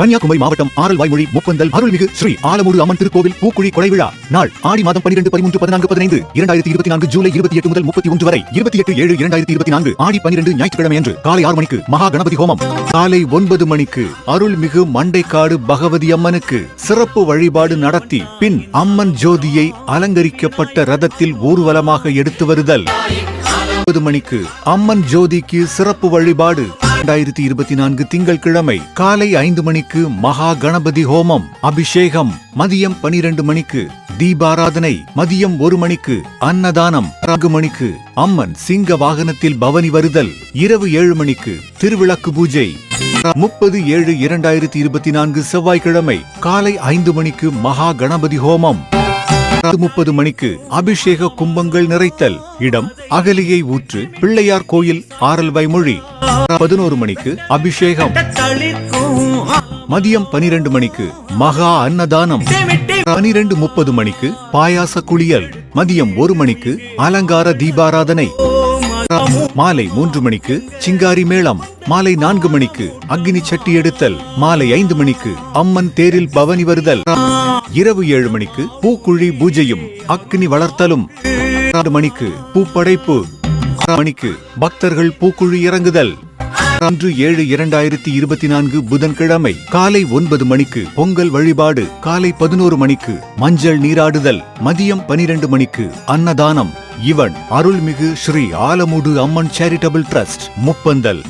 கன்னியாகுமரி மாவட்டம் ஆரல் வாய்மொழி முப்பந்தல் அருள்மிகு ஸ்ரீ ஆலமூடு அம்மன் திருக்கோவில் பூக்குழி கொடை விழா நாள் ஆடி மாதம் பன்னிரண்டு பதிமூன்று பதினான்கு பதினைந்து இரண்டாயிரத்தி இருபத்தி நான்கு ஜூலை இருபத்தி எட்டு முதல் முப்பத்தி ஒன்று வரை இருபத்தி எட்டு ஏழு இரண்டாயிரத்தி இருபத்தி நான்கு ஆடி பன்னிரண்டு ஞாயிற்றுக்கிழமை அன்று காலை ஆறு மணிக்கு மகா கணபதி ஹோமம். காலை ஒன்பது மணிக்கு அருள்மிகு மண்டைக்காடு பகவதி அம்மனுக்கு சிறப்பு வழிபாடு நடத்தி பின் அம்மன் ஜோதியை அலங்கரிக்கப்பட்ட ரதத்தில் ஊர்வலமாக எடுத்து வருதல். ஒன்பது மணிக்கு அம்மன் ஜோதிக்கு சிறப்பு வழிபாடு இரண்டாயிரத்தி இருபத்தி நான்கு திங்கள் கிழமை காலை ஐந்து மணிக்கு மகா கணபதி ஹோமம் அபிஷேகம் மதியம் பனிரெண்டு மணிக்கு தீபாராதனை மதியம் ஒரு மணிக்கு அன்னதானம் நான்கு மணிக்கு அம்மன் சிங்க வாகனத்தில் பவனி வருதல் இரவு ஏழு மணிக்கு திருவிளக்கு பூஜை. முப்பது ஏழு இரண்டாயிரத்தி இருபத்தி நான்கு செவ்வாய்க்கிழமை காலை ஐந்து மணிக்கு மகா கணபதி ஹோமம் முப்பது மணிக்கு அபிஷேக கும்பங்கள் நிறைத்தல். இடம் அகலியை ஊற்று பிள்ளையார் கோயில் ஆரல் மொழி. பதினோரு மணிக்கு அபிஷேகம். மதியம் பனிரெண்டு மணிக்கு மகா அன்னதானம். பனிரெண்டு முப்பது மணிக்கு பாயாச குளியல். மதியம் ஒரு மணிக்கு அலங்கார தீபாராதனை. மாலை மூன்று மணிக்கு சிங்காரி மேளம் மாலை நான்கு மணிக்கு அக்னி சட்டி எடுத்தல் மாலை ஐந்து மணிக்கு அம்மன் தேரில் பவனி வருதல். இரவு ஏழு மணிக்கு பூக்குழி பூஜையும் அக்னி வளர்த்தலும். மணிக்கு பூப்படைப்பு மணிக்கு பக்தர்கள் பூக்குழி இறங்குதல். அன்று ஏழு இரண்டாயிரத்தி இருபத்தி நான்கு புதன்கிழமை காலை ஒன்பது மணிக்கு பொங்கல் வழிபாடு காலை பதினோரு மணிக்கு மஞ்சள் நீராடுதல் மதியம் பனிரெண்டு மணிக்கு அன்னதானம். இவன் அருள்மிகு ஸ்ரீ ஆலமுடு அம்மன் சேரிட்டபிள் ட்ரஸ்ட் முப்பந்தல்.